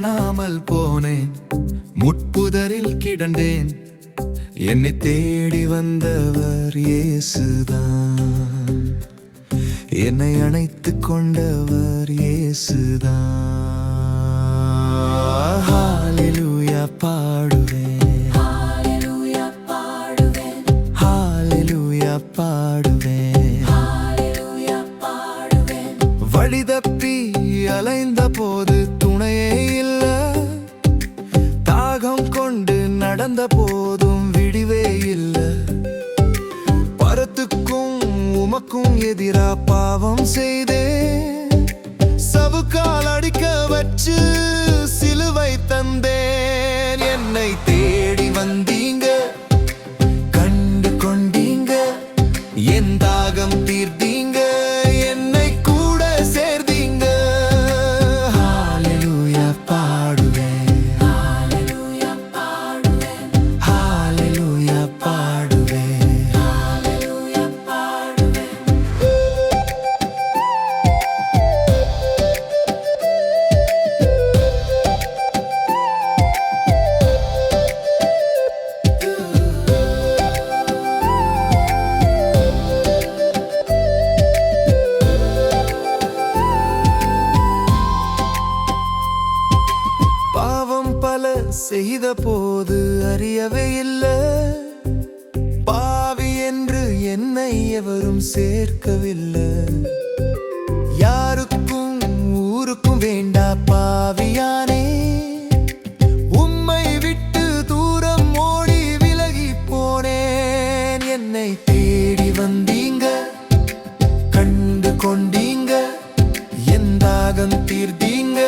காணாமல் போனேன். முட்புதரில் கிடந்தேன். என்னை தேடி வந்தவர் இயேசுதான். என்னை அணைத்து கொண்டவர் இயேசுதான். பாடுவேன். பாடுவேன். வழி தப்பி அலைந்த போது உனக்கும் எதிரா பாவம் செய்தே. சவுக்கால் அடிக்க வச்சு சிலுவை தந்தேன். என்னை தேடி வந்தீங்க. செய்த போது அறியவே இல்லை. பாவி என்று என்னை எவரும் சேர்க்கவில்லை. யாருக்கும் ஊருக்கும் வேண்டா பாவியானே. உம்மை விட்டு தூரம் ஓடி விலகி போனேன். என்னை தேடி வந்தீங்க கண்டு கொண்டீங்க என் தாகம் தீர்த்தீங்க.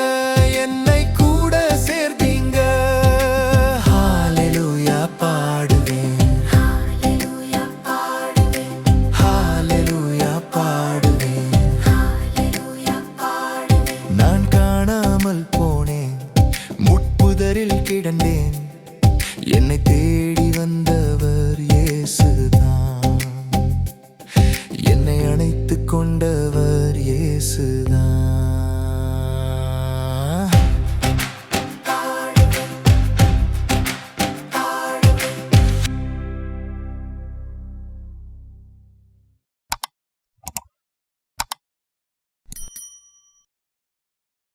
புதரில் கிடந்தேன். என்னை தேடி வந்த